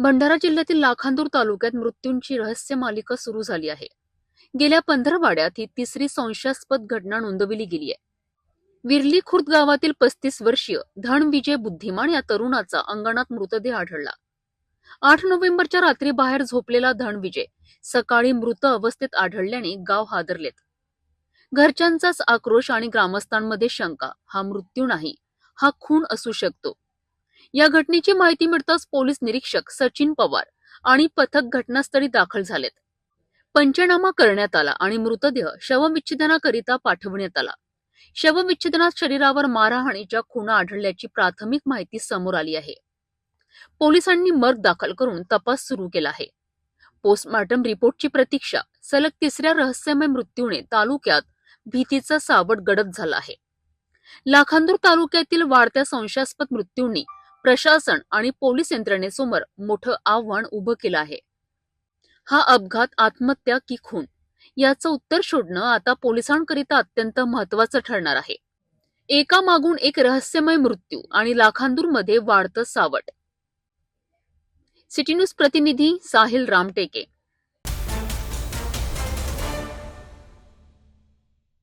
भंडारा जिल्ह्यातील लाखांदूर तालुक्यात मृत्यूंची रहस्य मालिका सुरू झाली आहे. गेल्या पंधरवाड्यात ही तिसरी संशयास्पद घटना नोंदविली गेली आहे. विरली खुर्द गावातील पस्तीस वर्षीय धनविजय बुद्धिमान या तरुणाचा अंगणात मृतदेह आढळला. आठ नोव्हेंबरच्या रात्री बाहेर झोपलेला धनविजय सकाळी मृत अवस्थेत आढळल्याने गाव हादरलेत. घरच्यांचाच आक्रोश आणि ग्रामस्थांमध्ये शंका हा मृत्यू नाही हा खून असू शकतो. या घटनेची माहिती मिळताच पोलीस निरीक्षक सचिन पवार आणि पथक घटनास्थळी दाखल झालेत. पंचनामा करण्यात आला आणि मृतदेह शवविच्छेदनाकरिता पाठवण्यात आला. शवविच्छेदनात शरीरावर मारहाणीच्या खुणा आढळल्याची प्राथमिक माहिती समोर आली आहे. पोलिसांनी मर्ग दाखल करून तपास सुरू केला आहे. पोस्टमॉर्टम रिपोर्टची प्रतीक्षा सलग तिसऱ्या रहस्यमय मृत्यूने तालुक्यात भीतीचा सावट गडद झाला आहे. लाखांदूर तालुक्यातील वाढत्या संशयास्पद मृत्यूंनी प्रशासन आणि पोलीस यंत्रणेसमोर मोठं आव्हान उभं केलं आहे. हा अपघात आत्महत्या की खून? याचं उत्तर शोधणं आता पोलिसांकरिता अत्यंत महत्वाचं ठरणार आहे. एका मागून एक रहस्यमय मृत्यू आणि लाखांदूरमध्ये वाढतं सावट. सिटी न्यूज प्रतिनिधी साहिल रामटेके